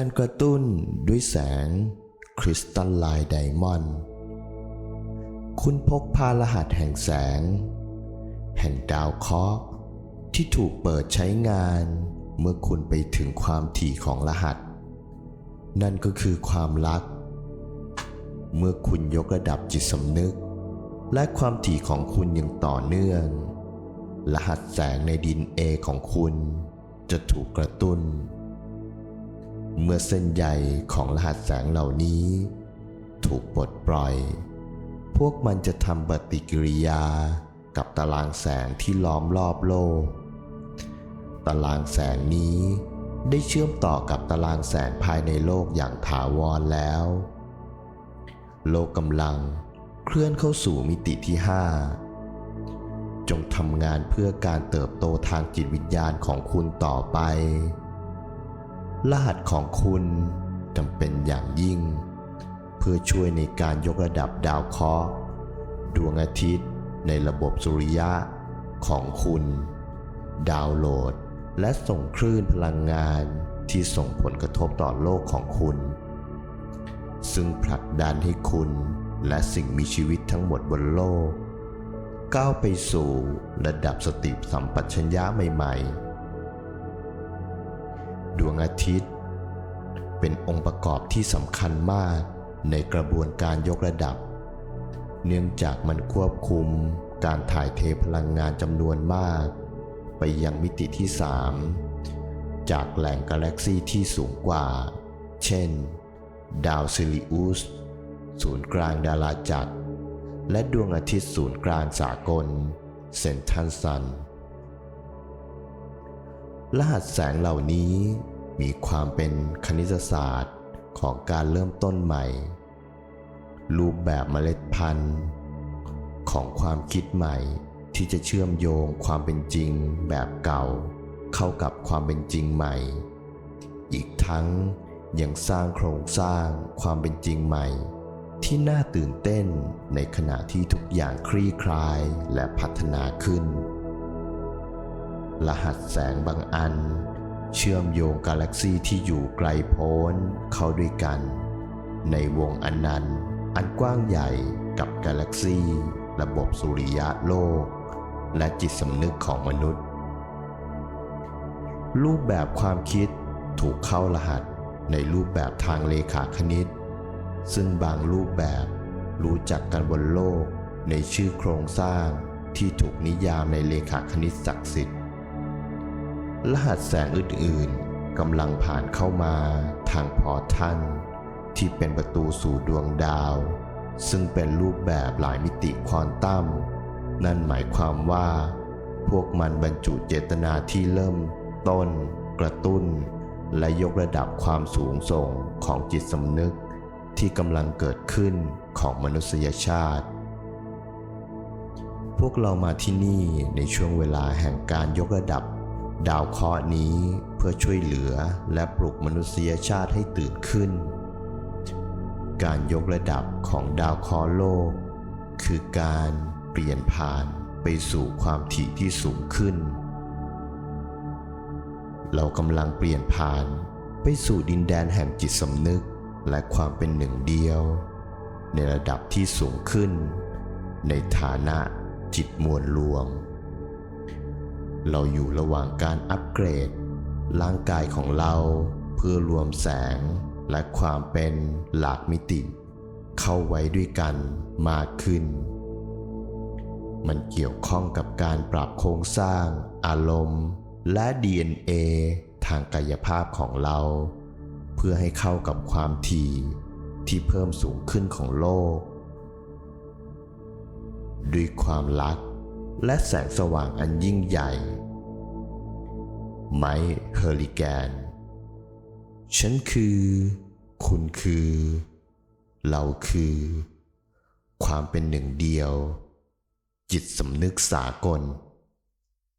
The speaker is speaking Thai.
การกระตุ้นด้วยแสงคริสตัลไลน์ไดมอนด์คุณพกพารหัสแห่งแสง แห่งดาวเคราะห์ที่ถูกเปิดใช้งานเมื่อคุณไปถึงความถี่ของรหัส นั่นก็คือความรัก เมื่อคุณยกระดับจิตสำนึก และความถี่ของคุณอย่างต่อเนื่อง รหัสแสงในดินเอของคุณจะถูกกระตุ้น เมื่อเส้นใยของรหัสแสงเหล่านี้ ถูกปลดปล่อย พวกมันจะทำปฏิกิริยากับตารางแสงที่ล้อมรอบโลก ตารางแสงนี้ได้เชื่อมต่อกับตารางแสงภายในโลกอย่างถาวรแล้ว โลกกำลังเคลื่อนเข้าสู่มิติที่ 5 จงทำงานเพื่อการเติบโตทางจิตวิญญาณของคุณต่อไป รหัสของคุณจำเป็นอย่างยิ่ง เพื่อช่วยในการยกระดับดาวเคราะห์ดวงอาทิตย์ในระบบสุริยะของคุณ ดาวน์โหลด และส่งคลื่นพลังงานที่ส่งผลกระทบต่อโลกของคุณ ซึ่งผลักดันให้คุณและสิ่งมีชีวิตทั้งหมดบนโลก ก้าวไปสู่ระดับสติสัมปชัญญะใหม่ ๆ ดวงอาทิตย์ เป็นองค์ประกอบที่สำคัญมากในกระบวนการยกระดับ เนื่องจากมันควบคุมการถ่ายเทพลังงานจำนวนมาก ไปยังมิติที่ 3 จากแหล่งกาแล็กซีที่สูงกว่า เช่น ดาวซิลิอุสศูนย์กลางดาราจักร และดวงอาทิตย์ศูนย์กลางสากลเซนทันซัน รหัสแสงเหล่านี้มีความเป็นคณิตศาสตร์ของการเริ่มต้นใหม่ รูปแบบเมล็ดพันธุ์ ของความคิดใหม่ที่จะเชื่อมโยงความเป็นจริงแบบเก่า เข้ากับความเป็นจริงใหม่ อีกทั้งยังสร้างโครงสร้างความเป็นจริงใหม่ ที่น่าตื่นเต้นในขณะที่ทุกอย่างคลี่คลายและพัฒนาขึ้น รหัสแสงบางอัน เชื่อมโยงกาแล็กซีที่อยู่ไกลโพ้นเข้าด้วยกัน ในวงอนันต์อันกว้างใหญ่กับกาแล็กซีระบบสุริยะโลก และจิตสำนึกของมนุษย์ รูปแบบความคิดถูกเข้ารหัสในรูปแบบทางเลขาคณิต ซึ่งบางรูปแบบรู้จักกันบนโลกในชื่อโครงสร้างที่ถูกนิยามในเลขาคณิตศักดิ์สิทธิ์ รหัสแสงอื่นๆกำลังผ่านเข้ามาทางพอร์ทัลที่เป็นประตูสู่ดวงดาว ซึ่งเป็นรูปแบบหลายมิติควอนตัมนั่นหมายความว่า พวกมันบรรจุเจตนาที่เริ่ม ต้น กระตุ้น และยกระดับความสูงส่งของจิตสำนึกที่กำลังเกิดขึ้นของมนุษยชาติ พวกเรามาที่นี่ในช่วงเวลาแห่งการยกระดับ ดาวเคราะห์นี้เพื่อช่วยเหลือและปลุกมนุษยชาติให้ตื่นขึ้น การยกระดับของดาวเคราะห์โลก คือการเปลี่ยนผ่านไปสู่ความถี่ที่สูงขึ้น เรากำลังเปลี่ยนผ่านไปสู่ดินแดนแห่งจิตสำนึกและความเป็นหนึ่งเดียว ในระดับที่สูงขึ้น ในฐานะจิตมวลรวม เราอยู่ระหว่างการอัปเกรด ร่างกายของเราเพื่อรวมแสงและความเป็นหลากมิติ เข้าไว้ด้วยกันมากขึ้น มันเกี่ยวข้องกับการปรับโครงสร้าง อารมณ์ และ DNA ทางกายภาพของเรา เพื่อให้เข้ากับความถี่ที่เพิ่มสูงขึ้นของโลก ด้วยความรัก และแสงสว่างอันยิ่งใหญ่ ไมค์เฮอริแกน ฉันคือ คุณคือ เราคือ ความเป็นหนึ่งเดียว จิตสำนึกสากล